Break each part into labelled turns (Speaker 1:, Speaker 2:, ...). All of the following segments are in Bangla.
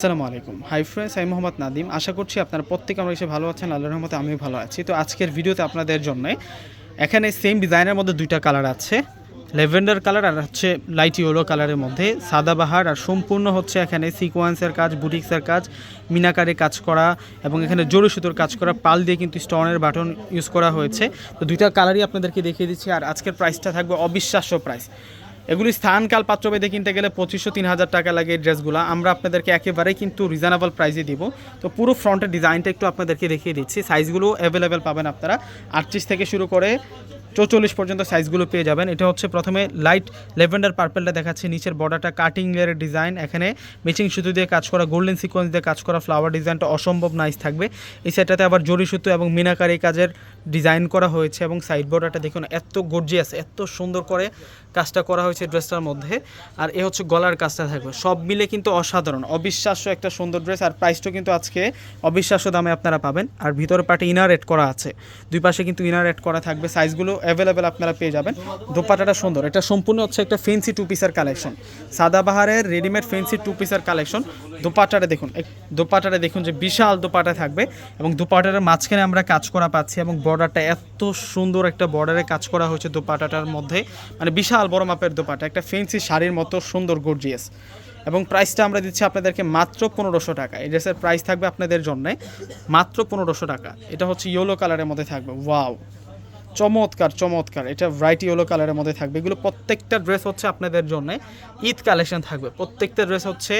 Speaker 1: আসসালামু আলাইকুম। হাই ফ্রেন্ডস আমি মোহাম্মদ নাদিম আশা করছি আপনারা প্রত্যেকে আমরা এসে ভালো আছেন, আল্লাহর রহমতে আমিও ভালো আছি। তো আজকের ভিডিওতে আপনাদের জন্য এখানে সেম ডিজাইনের মধ্যে দুইটা কালার আছে। লেভেন্ডার কালার আর হচ্ছে লাইট ইয়েলো কালারের মধ্যে। সাদাবাহার আর সম্পূর্ণ হচ্ছে এখানে সিকোয়েন্সের কাজ বুটিক্সের কাজ, মিনাকারে কাজ করা এবং এখানে জোরে সুতোর কাজ করা। পাল দিয়ে কিন্তু স্টোনের বাটন ইউজ করা হয়েছে। তো দুইটা কালারই আপনাদেরকে দেখিয়ে দিচ্ছি। আর আজকের প্রাইসটা থাকবে অবিশ্বাস্য প্রাইস এগুলি স্থানকাল পাত্রভেদে কিনতে গেলে পঁচিশশো, তিন হাজার টাকা লাগে এই ড্রেসগুলো। আমরা আপনাদেরকে একেবারেই কিন্তু রিজনেবল প্রাইসে দিব। তো পুরো ফ্রন্টের ডিজাইনটা একটু আপনাদেরকে দেখিয়ে দিচ্ছি। সাইজগুলো অ্যাভেলেবেল পাবেন আপনারা। আটত্রিশ থেকে শুরু করে চৌচল্লিশ পর্যন্ত সাইজগুলো পেয়ে যাবেন। এটা হচ্ছে প্রথমে লাইট লেভেন্ডার পার্পেলটা দেখাচ্ছে। নিচের বর্ডারটা কাটিং লেয়ারের ডিজাইন এখানে মিচিং সুতো দিয়ে কাজ করা গোল্ডেন সিকোয়েন্স দিয়ে কাজ করা ফ্লাওয়ার ডিজাইনটা অসম্ভব নাইস থাকবে। এই সাইডটাতে আবার জরি সুতো এবং মিনাকারি কাজের ডিজাইন করা হয়েছে এবং সাইড বর্ডারটা দেখুন, এত গর্জিয়াস এত সুন্দর করে কাজটা করা হয়েছে ড্রেসটার মধ্যে। আর এ হচ্ছে গলার কাজটা থাকবে। সব মিলে কিন্তু অসাধারণ, অবিশ্বাস্য একটা সুন্দর ড্রেস। আর প্রাইসটা কিন্তু আজকে অবিশ্বাস্য দামে আপনারা পাবেন। আর ভিতরে পাটে ইনার এড করা আছে। দুই পাশে কিন্তু ইনার এড করা থাকবে। সাইজগুলো অ্যাভেলেবেল আপনারা পেয়ে যাবেন। দোপাটাটা সুন্দর। এটা সম্পূর্ণ হচ্ছে একটা ফেন্সি টু পিসের কালেকশন সাদাবাহারের রেডিমেড ফেন্সি টু পিসের কালেকশন দোপাটাটা দেখুন দোপাটাটা দেখুন যে বিশাল দোপাটা থাকবে। এবং দোপাটার মাঝখানে আমরা কাজ করা পাচ্ছি এবং বর্ডারটা এত সুন্দর একটা বর্ডারে কাজ করা হয়েছে দোপাটাটার মধ্যে। মানে বিশাল বড় মাপের দোপাটা, একটা ফেন্সি শাড়ির মতো সুন্দর গর্জিয়াস এবং প্রাইসটা আমরা দিচ্ছি আপনাদেরকে মাত্র পনেরোশো টাকা। এই ড্রেসের প্রাইস থাকবে আপনাদের জন্যে মাত্র পনেরোশো টাকা। এটা হচ্ছে ইয়েলো কালারের মধ্যে থাকবে। ওয়াও চমৎকার চমৎকার। এটা ব্রাইট ইয়েলো কালারের মধ্যে থাকবে। এগুলো প্রত্যেকটা ড্রেস হচ্ছে আপনাদের জন্য ঈদ কালেকশন থাকবে। প্রত্যেকটা ড্রেস হচ্ছে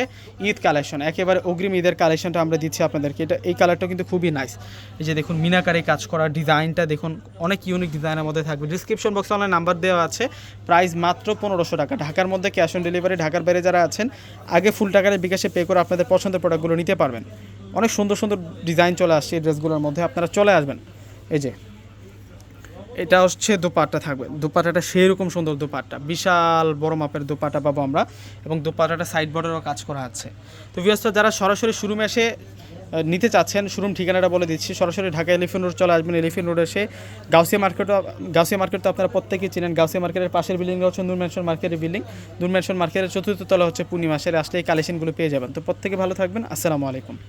Speaker 1: ঈদ কালেকশন একেবারে অগ্রিম ঈদের কালেকশনটা আমরা দিচ্ছি আপনাদেরকে। এটা, এই কালারটা কিন্তু খুবই নাইস এই যে দেখুন, মিনাকারে কাজ করা ডিজাইনটা দেখুন, অনেক ইউনিক ডিজাইনের মধ্যে থাকবে। ডিসক্রিপশন বক্সে অনলাইন নাম্বার দেওয়া আছে। প্রাইস মাত্র পনেরোশো টাকা। ঢাকার মধ্যে ক্যাশ অন ডেলিভারি ঢাকার বাইরে যারা আছেন, আগে ফুল টাকার বিকাশে পে করে আপনাদের পছন্দের প্রোডাক্টগুলো নিতে পারবেন। অনেক সুন্দর সুন্দর ডিজাইন চলে আসছে এই ড্রেসগুলোর মধ্যে। আপনারা চলে আসবেন। এই যে এটা হচ্ছে দোপাট্টা থাকবে। দোপাট্টাটা সেই রকম সুন্দর দোপাট্টা। বিশাল বড় মাপের দোপাট্টা পাবো আমরা এবং দোপাট্টাটা সাইড বর্ডারও কাজ করা আছে। তো ভিউয়ার্সরা যারা সরাসরি শোরুমে এসে নিতে চাচ্ছেন শোরুম ঠিকানাটা বলে দিচ্ছি। সরাসরি ঢাকা এলিফেন্ট রোড চলে আসবেন। এলিফেন্ট রোড এসে গাউসিয়া মার্কেটও গাউসিয়া মার্কেট তো আপনারা প্রত্যেকেই চিনেন। গাউসিয়া মার্কেটের পাশের বিল্ডিংটা হচ্ছে নূর মার্কেটের বিল্ডিং নূর মার্কেটের চতুর্থ তলা হচ্ছে পূর্ণিমাসের আসলে এই কালেকশনগুলো পেয়ে যাবেন। তো প্রত্যেকে ভালো থাকবেন। আসসালামু আলাইকুম।